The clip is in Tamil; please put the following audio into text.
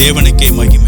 தேவனுக்கே மகிமை.